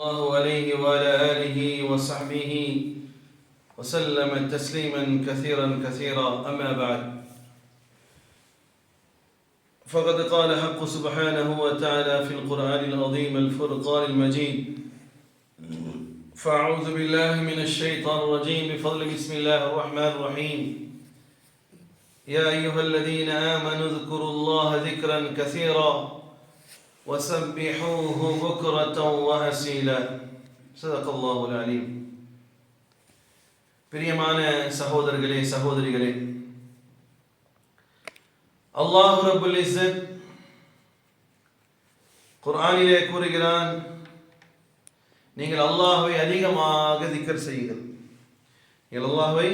الله عليه وعلى آله وصحبه وسلم تسليما كثيرا كثيرا. أما بعد فقد قال حق سبحانه وتعالى في القرآن العظيم الفرقان المجيد فأعوذ بالله من الشيطان الرجيم. بفضل بسم الله الرحمن الرحيم. يا أيها الذين آمنوا اذكروا الله ذكرا كثيرا. وسبحوه بكرة وأسيلا صدق الله العليم பிரியமான சகோதரர்களே சகோதரிகளே அல்லாஹு ரபுல் இஸ்ஸத் குர்ஆனிலே கூறுகிறான் நீங்கள் அல்லாஹ்வை அதிகமாக திக்கர் செய்யுங்கள் நீங்கள் அல்லாஹ்வை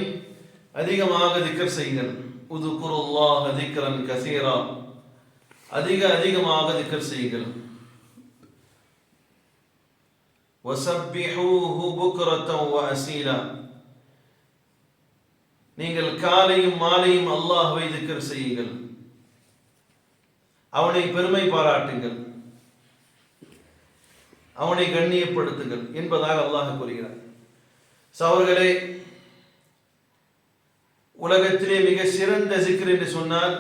அதிகமாக திக்கர் செய்யுங்கள் உதுகுருல்லாஹ திக்ரன் கசீரா அதிக அதிகமாக திக்கர் செய்யுங்கள். வசப்பிஹூஹு புக்ரத்தம் அசீலா. நீங்கள் காலையும் மாலையும் அல்லாஹுவை திக்கர் செய்யுங்கள். அவனை பெருமை பாராட்டுங்கள். அவனை கண்ணியப்படுத்துங்கள் என்பதாக அல்லாஹ் கூறுகிறார். சவர்களே உலகத்திலே மிக சிறந்த சிக்கர் என்று சொன்னால்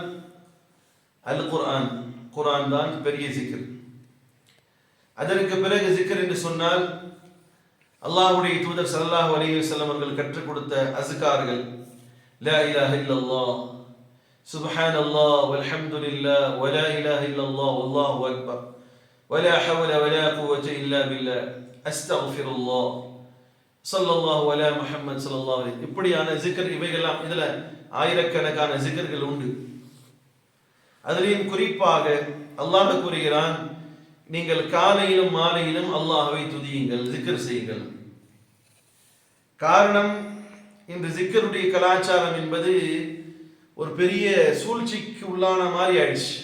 அல் குர்ஆன் குர்ஆன் தான் பெரிய சிக்கர் அதற்கு பிறகு சிக்கர் என்று சொன்னால் அல்லாஹ்வுடைய தூதர் ஸல்லல்லாஹு அலைஹி வஸல்லம் அவர்கள் கற்றுக் கொடுத்த அஸ்கார்கள் லா இலாஹ இல்லல்லாஹ் சுப்ஹானல்லாஹ் வல்ஹம்துலில்லாஹ் வலா இலாஹ இல்லல்லாஹ் வல்லாஹு அக்பர் ولا حول ولا قوة إلا بالله أستغفر الله صلى الله على محمد صلى الله عليه இப்படியான ஜிக்கர் இவைகள்லாம் இதுல ஆயிரக்கணக்கான ஜிக்கர்கள் உண்டு அதிலையும் குறிப்பாக அல்லாஹ் கூறுகிறான் நீங்கள் காலையிலும் மாலையிலும் அல்லாஹ்வை துதியுங்கள் ஜிக்கர் செய்யுங்கள். காரணம் இந்த ஜிக்கருடைய கலாச்சாரம் என்பது ஒரு பெரிய சூழ்ச்சிக்கு உள்ளான மாதிரி ஆயிடுச்சு.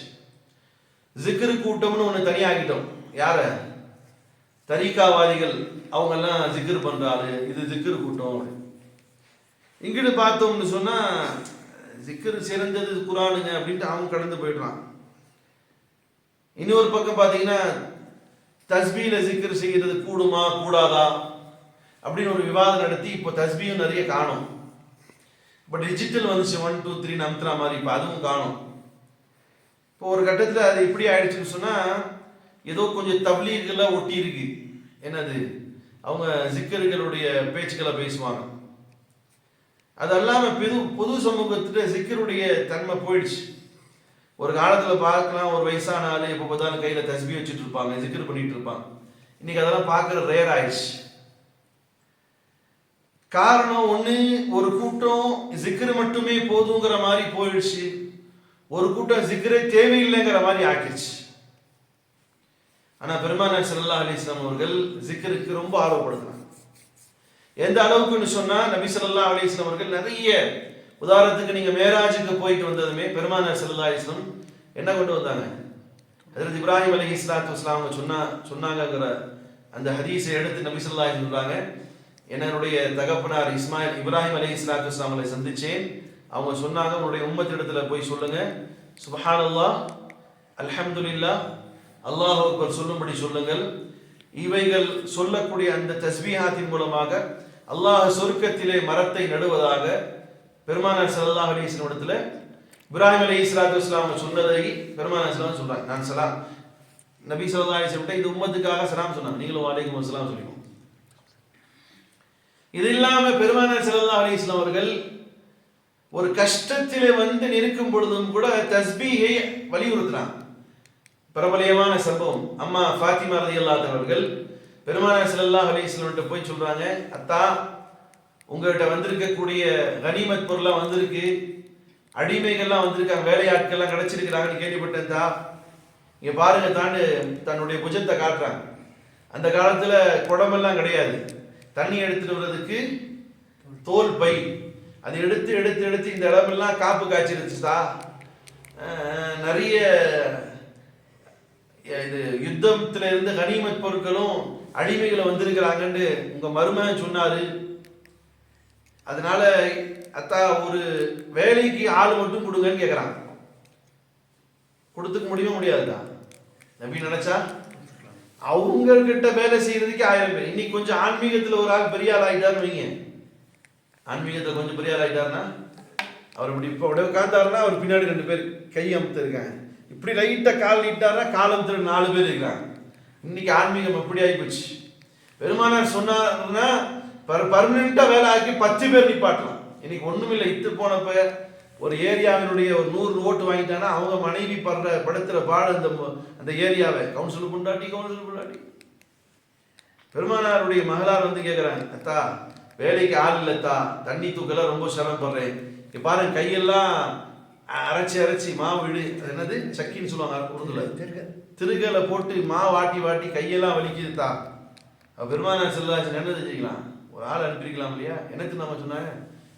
ஜிக்கரு கூட்டம்னு ஒன்று தனியாகிட்டோம் யார? தரிகாவாதிகள் அவங்கெல்லாம் ஜிக்கர் பண்றாரு. இது ஜிக்கர் கூட்டம். இங்கிட்டு பார்த்தோம்னு சொன்னா சிக்கர் சிறந்தது குரானுங்க அப்படின்ட்டு அவங்க கடந்து போயிடுறான் இன்னொரு பக்கம் பார்த்தீங்கன்னா தஸ்பீல சிக்கர் செய்கிறது கூடுமா கூடாதா? அப்படின்னு ஒரு விவாதம் நடத்தி இப்போ தஸ்பியும் நிறைய காணும். இப்போ டிஜிட்டல் வந்துச்சு ஒன் டூ த்ரீ நம்த்ரா மாதிரி இப்போ அதுவும் காணும். இப்போ ஒரு கட்டத்தில் அது எப்படி ஆயிடுச்சுன்னு சொன்னால் ஏதோ கொஞ்சம் தப்லீகெல்லாம் ஒட்டி இருக்கு என்னது? அவங்க ஜிக்கர்களுடைய பேச்சுக்களை பேசுவாங்க. அது அல்லாமல் புது பொது சமூகத்துட்டு சிக்கருடைய தன்மை போயிடுச்சு. ஒரு காலத்தில் பார்க்கலாம் ஒரு வயசான ஆள் எப்போ பார்த்தாலும் கையில் தஸ்பி வச்சுட்டு இருப்பாங்க ஜிக்கர் பண்ணிட்டு இருப்பாங்க. இன்னைக்கு அதெல்லாம் பார்க்குற ரேர் ஆயிடுச்சு. காரணம் ஒன்று ஒரு கூட்டம் சிக்கர் மட்டுமே போதுங்கிற மாதிரி போயிடுச்சு. ஒரு கூட்டம் சிக்கரே தேவையில்லைங்கிற மாதிரி ஆக்கிடுச்சு. ஆனால் பெருமானார் ஸல்லல்லாஹு அலைஹி அவர்கள் சிக்கருக்கு ரொம்ப ஆர்வப்படுத்துறாங்க எந்த அளவுக்குன்னு சொன்னா நபி சொல்லா அலைஹி அவர்கள் நிறைய உதாரணத்துக்கு நீங்க மேராஜுக்கு போயிட்டு வந்ததுமே பெருமானார் சல்லா அலிஸ்லம் என்ன கொண்டு வந்தாங்க? அதில் இப்ராஹிம் அலி இஸ்லாத்து இஸ்லாம் சொன்னா சொன்னாங்கங்கிற அந்த ஹதீஸை எடுத்து நபி சொல்லா அலைஹி சொல்றாங்க. என்னுடைய தகப்பனார் இஸ்மாயில் இப்ராஹிம் அலி இஸ்லாத்து இஸ்லாமலை சந்திச்சேன். அவங்க சொன்னாங்க உங்களுடைய உம்மத்திடத்துல போய் சொல்லுங்க. சுபஹான் அல்லா அல்ஹம்துல்லா அல்லாஹ் அக்பர் சொல்லும்படி சொல்லுங்கள். இவைகள் சொல்லக்கூடிய அந்த தஸ்பீஹாத்தின் மூலமாக அல்லாஹ் சொர்க்கத்திலே மரத்தை நடுவதாக பெருமானார் சல்லாஹ் அலைஹி இடத்துல இப்ராஹிம் அலி இஸ்லாத்து இஸ்லாம் சொன்னதை பெருமானார் ஸல்லல்லாஹு சொல்றாங்க. நான் சலாம் நபி சல்லா அலைஹி வஸல்லம் இது உம்மத்துக்காக சலாம் சொன்னாங்க. நீங்களும் வலைக்கும் அஸ்லாம் சொல்லிக்கோங்க இது இல்லாம பெருமானார் சல்லா அலி இஸ்லாம் அவர்கள் ஒரு கஷ்டத்திலே வந்து நிற்கும் பொழுதும் கூட தஸ்பீகை வலியுறுத்துறாங்க. பிரபலியமான சம்பவம். அம்மா ஃபாத்திமா ரலியல்லாஹு அவர்கள் பெருமானார் ஸல்லல்லாஹு அலைஹி போய் சொல்றாங்க அத்தா உங்ககிட்ட வந்திருக்கக்கூடிய கனிமத் பொருள்லாம் வந்திருக்கு அடிமைகள்லாம் வந்திருக்காங்க வேலையாட்கள்லாம் கிடைச்சிருக்கிறாங்கன்னு கேள்விப்பட்டேன் தா இங்க பாருங்க தாண்டு தன்னுடைய புஜத்தை காட்டுறாங்க. அந்த காலத்துல குடமெல்லாம் கிடையாது. தண்ணி எடுத்துட்டு வர்றதுக்கு தோல் பை. அது எடுத்து எடுத்து எடுத்து இந்த இடமெல்லாம் காப்பு காய்ச்சிருச்சுதா நிறைய இது யுத்தத்துல இருந்து கனிமத் பொருட்களும் அடிமைகளை வந்திருக்கிறாங்கன்னு உங்க மருமகன் சொன்னாரு. அதனால அத்தா ஒரு வேலைக்கு ஆள் மட்டும் கொடுங்கன்னு கேட்குறாங்க கொடுத்துக்க முடியவே முடியாதுதா நம்பி நினைச்சா? அவங்க கிட்ட வேலை செய்யறதுக்கு ஆயிரம் பேர். இன்னைக்கு கொஞ்சம் ஆன்மீகத்துல ஒரு ஆள் பெரிய ஆள் ஆகிட்டாருன்னு வைங்க. ஆன்மீகத்துல கொஞ்சம் பெரிய ஆள் ஆகிட்டாருன்னா அவர் இப்படி இப்போ உடனே உட்காந்தாருன்னா அவர் பின்னாடி ரெண்டு பேர் கை அமுத்து இருக்காங்க இப்படி லைட்டாக கால் நீட்டாரா காலம் திரு நாலு பேர் இருக்கிறாங்க. இன்னைக்கு ஆன்மீகம் எப்படி ஆகிப்போச்சு பெருமானார் சொன்னார்னா பர்மனெண்ட்டாக வேலை ஆக்கி பத்து பேர் நிப்பாட்டலாம். இன்னைக்கு ஒன்றுமில்லை இத்து போனப்ப ஒரு ஏரியாவினுடைய ஒரு நூறு ஓட்டு வாங்கிட்டாங்கன்னா அவங்க மனைவி படுற படுத்துகிற பாடு அந்த அந்த ஏரியாவை. கவுன்சில் கொண்டாட்டி கவுன்சில் கொண்டாட்டி. பெருமானாருடைய மகளார் வந்து கேட்குறாங்க அத்தா வேலைக்கு ஆள் இல்லைத்தா. தண்ணி தூக்கெல்லாம் ரொம்ப சிரமப்படுறேன். இங்கே பாருங்க கையெல்லாம் அரைச்சி அரைச்சி மாவு அது என்னது? சக்கின்னு சொல்லுவாங்க உருதுல திருகலை போட்டு மாவு வாட்டி வாட்டி கையெல்லாம் வலிக்குதுதா? அப்ப பெருமானார் செல்லாச்சு என்ன செஞ்சுக்கலாம் ஒரு ஆள் அனுப்பியிருக்கலாம் இல்லையா? எனக்கு நம்ம சொன்னாங்க?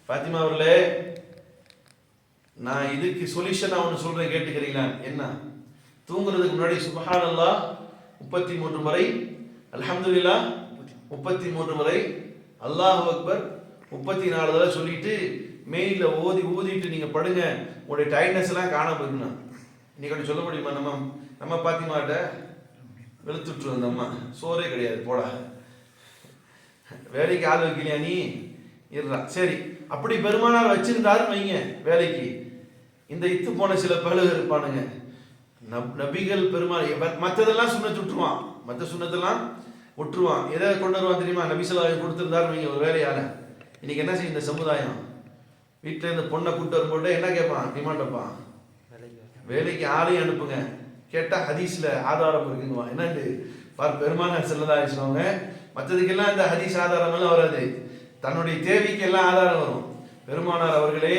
பாத்திமா அவர்களே நான் இதுக்கு சொல்யூஷன் ஒன்று சொல்றேன் கேட்டுக்கிறீங்களா? என்ன? தூங்குறதுக்கு முன்னாடி சுபஹான் அல்லாஹ் முப்பத்தி மூன்று முறை அல்ஹம்துலில்லாஹ் முப்பத்தி மூன்று முறை அல்லாஹ் அக்பர் முப்பத்தி நாலு தடவை சொல்லிட்டு மெயிலில் ஓதி ஊதிட்டு நீங்கள் படுங்க. உங்களுடைய டயர்ட்னஸ் எல்லாம் காண போயிருந்தேன் இன்னைக்கு சொல்ல முடியுமா? நம்ம நம்ம பாத்திமாட்ட வெளுத்துட்டு அந்த அம்மா. சோறே கிடையாது போடா. வேலைக்கு ஆள் வைக்கலையா நீ? இருறா சரி அப்படி பெருமானார் வச்சிருந்தாரு வைங்க வேலைக்கு. இந்த இத்து போன சில பழுகு இருப்பானுங்க. நப்- நபிகள் பெருமாள் மற்றதெல்லாம் சுண்ணத்து விட்டுருவான். மற்ற சுண்ணத்தெல்லாம் விட்டுருவான். எதை கொண்டு வருவான் தெரியுமா? நபிசலாவை கொடுத்துருந்தாருன்னு வைங்க ஒரு வேலையால. இன்னைக்கு என்ன செய்யும் இந்த சமுதாயம்? வீட்டிலேருந்து பொண்ணை கூட்டு வரும்போது என்ன கேட்பான்? டிமாண்ட் வைப்பான் வேலைக்கு ஆளையும் அனுப்புங்க. கேட்டால் ஹதீஸில் ஆதாரம் இருக்குங்குவான் என்னண்டு பார் பெருமானார் செல்லதா சொல்லுவாங்க மற்றதுக்கெல்லாம் இந்த ஹதீஸ் ஆதாரமெல்லாம் வராது. தன்னுடைய தேவைக்கு எல்லாம் ஆதாரம் வரும். பெருமானார் அவர்களே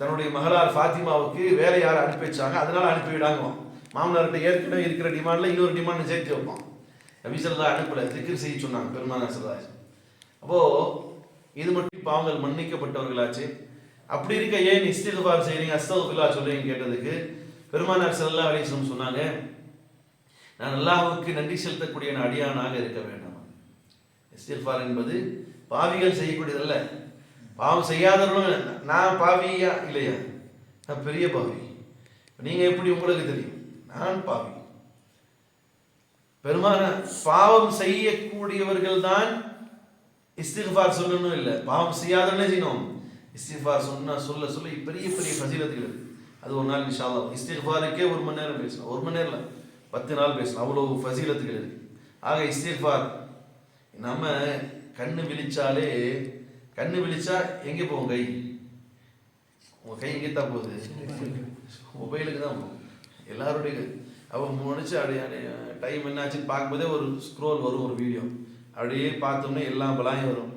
தன்னுடைய மகளார் ஃபாத்திமாவுக்கு வேலை யாரை அனுப்பி வச்சாங்க அதனால அனுப்பி மாமனார்கிட்ட ஏற்கனவே இருக்கிற டிமாண்டில் இன்னொரு டிமாண்ட் சேர்த்து வைப்போம் நபி சொல்லா அனுப்பல செய்ய சொன்னாங்க பெருமானார் சொல்லா அப்போது இது மட்டும் பாவங்கள் மன்னிக்கப்பட்டவர்களாச்சு. அப்படி இருக்க ஏன் இஸ்திகுபார் செய்றீங்க? அஸ்தகுபிலா சொல்றீங்க கேட்டதுக்கு பெருமானார் செல்லா அலைஹி சொன்னாங்க நான் அல்லாஹ்வுக்கு நன்றி செலுத்தக்கூடிய அடியானாக இருக்க வேண்டாம். இஸ்திஃபார் என்பது பாவிகள் செய்யக்கூடியதல்ல. பாவம் செய்யாதவர்களும் நான் பாவியா இல்லையா? நான் பெரிய பாவி. நீங்க எப்படி உங்களுக்கு தெரியும்? நான் பாவி. பெருமான பாவம் செய்யக்கூடியவர்கள் தான் இஸ்திஃபார் சொல்லணும் இல்லை. பாவம் செய்யாதவனே செய்யணும். இஸ்திஃபார் சொன்னால் சொல்ல சொல்ல பெரிய பெரிய ஃபசீலத்துகள். அது ஒரு நாள் இன்ஷா இஸ்திஃபாருக்கே ஒரு மணி நேரம் பேசலாம். ஒரு மணி நேரம் பத்து நாள் பேசலாம். அவ்வளோ ஃபசீலத்துகள் இருக்கு. ஆக இஸ்திஃபார் நம்ம கண்ணு விழிச்சாலே கண்ணு விழிச்சா எங்கே போகும் கை? உங்கள் கை எங்கே தான் போகுது? மொபைலுக்கு தான் போகும். எல்லாருடைய அவன் முடிச்சு அப்படியே டைம் என்னாச்சுன்னு பார்க்கும்போதே ஒரு ஸ்க்ரோல் வரும் ஒரு வீடியோ அப்படியே பார்த்தோம்னா எல்லா பலாயும் வரும்.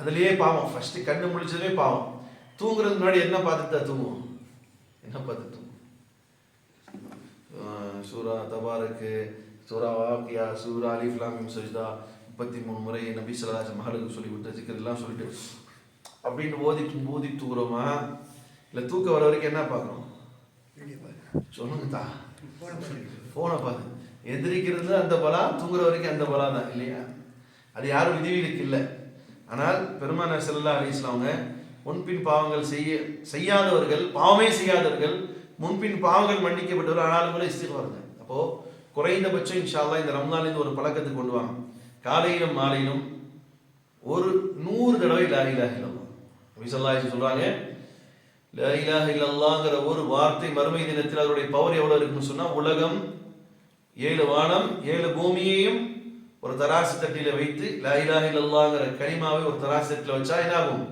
அதுலயே பாவம். ஃபர்ஸ்ட் கண்ணு முழிச்சதே பாவம். தூங்குறதுக்கு முன்னாடி என்ன பார்த்துட்டு தான் தூங்குவோம்? என்ன பார்த்துட்டு தூங்குவோம்? சூரா தபாருக்கு சூரா வாக்கியா சூரா அலிஃப்லாம் சஜிதா முப்பத்தி மூணு முறை நபி சலாஜ் மகளுக்கு சொல்லி விட்ட சிக்கர் எல்லாம் சொல்லிட்டு அப்படின்னு ஓதிட்டு ஓதி தூங்குறோமா? இல்லை தூக்க வர வரைக்கும் என்ன பார்க்குறோம்? சொல்லுங்க தா. போனை பார்த்து எதிரிக்கிறது அந்த பலா தூங்குற வரைக்கும் அந்த பலா தான் இல்லையா? அது யாரும் விதிவிலக்கு இல்லை. ஆனால் பெருமானார் செல்லா அலைஹி வஸல்லம் முன்பின் பாவங்கள் செய்ய செய்யாதவர்கள் பாவமே செய்யாதவர்கள் முன்பின் பாவங்கள் மன்னிக்கப்பட்டவர் ஆனாலும் கூட இஸ்திஃபாருங்க அப்போ குறைந்தபட்சம் இன்ஷால்லா இந்த ரம்ஜான்லேருந்து ஒரு பழக்கத்துக்கு கொண்டு வாங்க. காலையிலும் மாலையிலும் ஒரு நூறு தடவை லா இலாஹ இல்லல்லாஹ். சொல்கிறாங்க ஸல்லல்லாஹு அலைஹி சொல்றாங்க ஒரு வார்த்தை மறுமை தினத்தில் அதனுடைய பவர் எவ்வளவு இருக்குன்னு சொன்னா உலகம் ஏழு வானம் ஏழு பூமியையும் ஒரு தராசு தட்டில வைத்து லாயிலா இலாஹ கனிமாவை ஒரு தராசு தட்டில வச்சா என்னாகும்?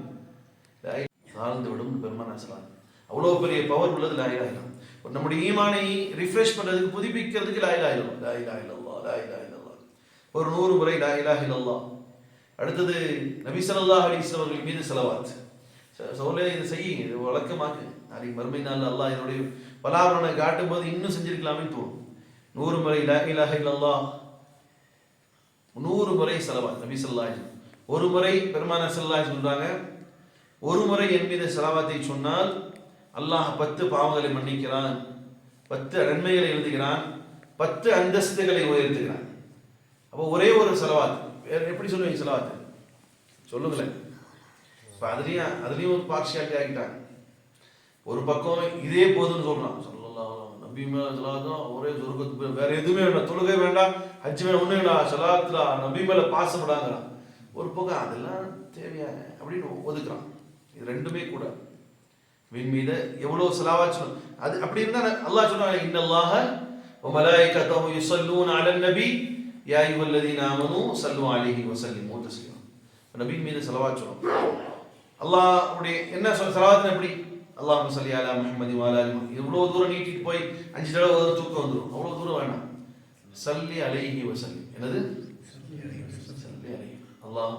தாழ்ந்து விடும் பெருமானார் சொல்லலாம் அவ்வளவு பெரிய பவர் உள்ளது லாயிலா இல்லம் நம்முடைய ஈமானை ரிஃப்ரெஷ் பண்றதுக்கு புதுப்பிக்கிறதுக்கு லாயிலா இல்லம் லாயிலா இல்லல்லா லாயிலா இல்லல்லா ஒரு நூறு முறை லாயிலா இல்லல்லா அடுத்தது நபி ஸல்லல்லாஹு அலைஹி அவர்கள் மீது செலவாத் சோலே இது செய்யுங்க இது வழக்கமாக்கு. நாளைக்கு மறுமை நாள் அல்லாஹ் இதனுடைய பலாபரனை காட்டும் போது இன்னும் செஞ்சிருக்கலாமே தோணும். நூறு முறை லாயிலா இல்லல்லா நூறு முறை செலவாத் நபி ஸல்லல்லாஹு ஒரு முறை பெருமான ஸல்லல்லாஹு சொல்கிறாங்க சொல்றாங்க ஒரு முறை என் மீது செலவாத்தை சொன்னால் அல்லாஹ் பத்து பாவங்களை மன்னிக்கிறான் பத்து நன்மைகளை எழுதுகிறான் பத்து அந்தஸ்துகளை உயர்த்துகிறான். அப்போ ஒரே ஒரு செலவாத் வேற எப்படி சொல்லுவீங்க செலவாத்து? சொல்லுங்களேன். இப்போ அதுலேயும் அதுலேயும் ஒரு பார்ஷியாலிட்டி ஆகிட்டாங்க. ஒரு பக்கம் இதே போதும்னு சொல்கிறான் சொல்லலாம் நபி மேல சலாத்தும் ஒரே சொர்க்கத்துக்கு போய் வேற எதுவுமே வேண்டாம் தொழுகை வேண்டாம் ஹஜ் வேண்டாம் ஒண்ணு வேண்டாம் சலாத்துல நபி மேல பாசப்படாங்கிறான் ஒரு பக்கம் அதெல்லாம் தேவையா அப்படின்னு ஒதுக்குறான் இது ரெண்டுமே கூட வின் மீது எவ்வளவு செலவா சொல்லணும் அது அப்படி இருந்தா அல்லாஹ் சொன்னாங்க இன்னல்லாஹ وملائكته يصلون على النبي يا ايها الذين امنوا صلوا عليه وسلموا تسليما நபி மீது செலவாத் சொல்லணும் அல்லாஹ்வுடைய என்ன சொல் செலவாத்துனா எப்படி அல்லாஹ் சல்லி அலா முஹம்மதி வாலா இவ்வளோ தூரம் நீட்டிட்டு போய் அஞ்சு தடவை ஒரு தூக்கம் வந்துடும் அவ்வளோ தூரம் வேணாம். சல்லி அலைஹி வசல்லி என்னது? சல்லி அலைஹி அல்லாஹ்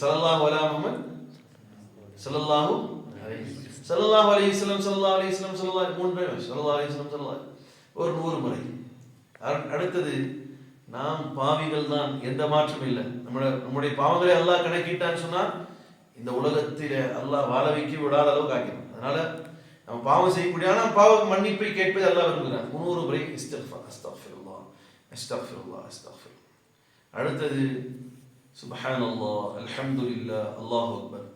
சல்லல்லாஹு அலா முஹம்மத் சல்லல்லாஹு அலைஹி ஸல்லல்லாஹு அலைஹி வஸல்லம் ஸல்லல்லாஹு அலைஹி வஸல்லம் ஸல்லல்லாஹு மூணு பேர் ஸல்லல்லாஹு அலைஹி வஸல்லம் ஸல்லல்லாஹு ஒரு நூறு முறை. அடுத்தது நாம் பாவிகள் தான். எந்த மாற்றமும் இல்லை. நம்முடைய நம்முடைய பாவங்களை அல்லாஹ் கணக்கிட்டான்னு சொன்னால் இந்த உலகத்தில் அல்லாஹ் வாழ வைக்க விடாத அளவுக்கு ஆக்கிடும் அதனால நம்ம பாவம் செய்யக்கூடிய ஆனால் பாவ மன்னிப்பை கேட்பது எல்லாம் விரும்புகிறான். முன்னூறு முறை இஸ்திஃபார் அஸ்தாஃபிருல்லா அஸ்தாஃபிருல்லா அஸ்தாஃபிர் அடுத்தது சுபஹான் அல்லா அல்ஹம்து இல்லா அல்லாஹு அக்பர்.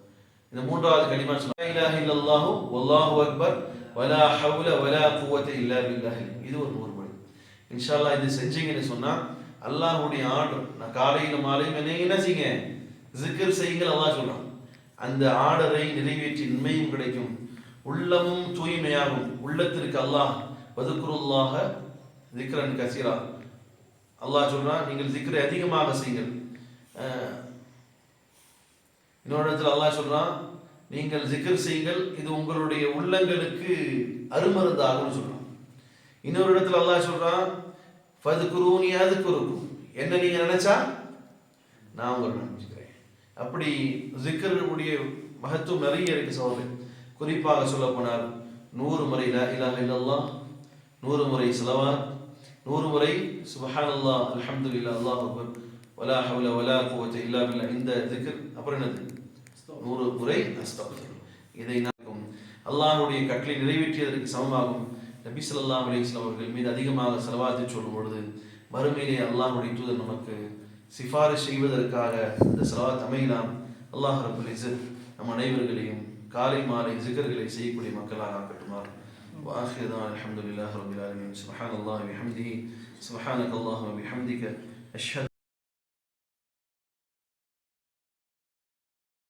இந்த மூன்றாவது கலிமா சொன்னா லா இல்லல்லாஹு வல்லாஹு அக்பர் வலா ஹவுல வலா குவத்த இல்லா பில்லாஹ். இது ஒரு நூறு மணி இன்ஷால்லா இது செஞ்சீங்கன்னு சொன்னால் அல்லாஹுடைய ஆர்டர் நான் காலையில் மாலையும் என்ன என்ன செய்யுங்க? ஜிக்கர் செய்யுங்கள் அல்லாஹ் சொன்னான் அந்த ஆர்டரை நிறைவேற்றி நன்மையும் கிடைக்கும். உள்ளமும் தூய்மையாகும். உள்ளத்திற்கு அல்லாஹ் வதுக்குருல்லாக திக்ரன் கசீரா. அல்லாஹ் சொல்கிறான் நீங்கள் திக்ரை அதிகமாக செய்யுங்கள். இன்னொரு இடத்துல அல்லாஹ் சொல்றான் நீங்கள் ஜிக்ர் செய்யுங்கள் இது உங்களுடைய உள்ளங்களுக்கு அருமருந்தாகும்னு சொல்றான். இன்னொரு இடத்துல அல்லாஹ் சொல்றான் அது அதுக்குருக்கும் என்ன நீங்க நினைச்சா? நான் உங்களை நினைச்சுக்கிறேன். அப்படி ஜிக்கருடைய மகத்துவம் நிறைய இருக்கு சோதனை குறிப்பாக சொல்ல போனால் நூறு முறை லா இலாஹ இல்லல்லாஹ் நூறு முறை ஸலவாத் நூறு முறை சுப்ஹானல்லாஹ் அல்ஹம்துலில்லாஹ் அல்லாஹ் அக்பர். வலா ஹவுல வலா குவத்த இல்லா பில்லாஹ் இந்த இதுக்கு அப்புறம் என்னது? நூறு முறை அஸ்தக்ஃபிர். இதை நடக்கும் அல்லாஹுடைய கட்டளை நிறைவேற்றியதற்கு சமமாகும். நபி சொல்லா அலிஸ்லாம் அவர்கள் மீது அதிகமாக செலவாத்து சொல்லும் பொழுது மறுமையிலே அல்லாஹுடைய தூதர் நமக்கு சிபாரிஷ் செய்வதற்காக இந்த செலவாத் அமையலாம். அல்லாஹ் ரபுல் இஸ்ஸத் நம் அனைவர்களையும் காலை மாலை ஜிகர்களை செய்யக்கூடிய மக்களாக ஆக்கட்டுமாறு وآخر دعوانا الحمد لله رب العالمين سبحان الله وبحمده سبحانك اللهم وبحمدك أشهد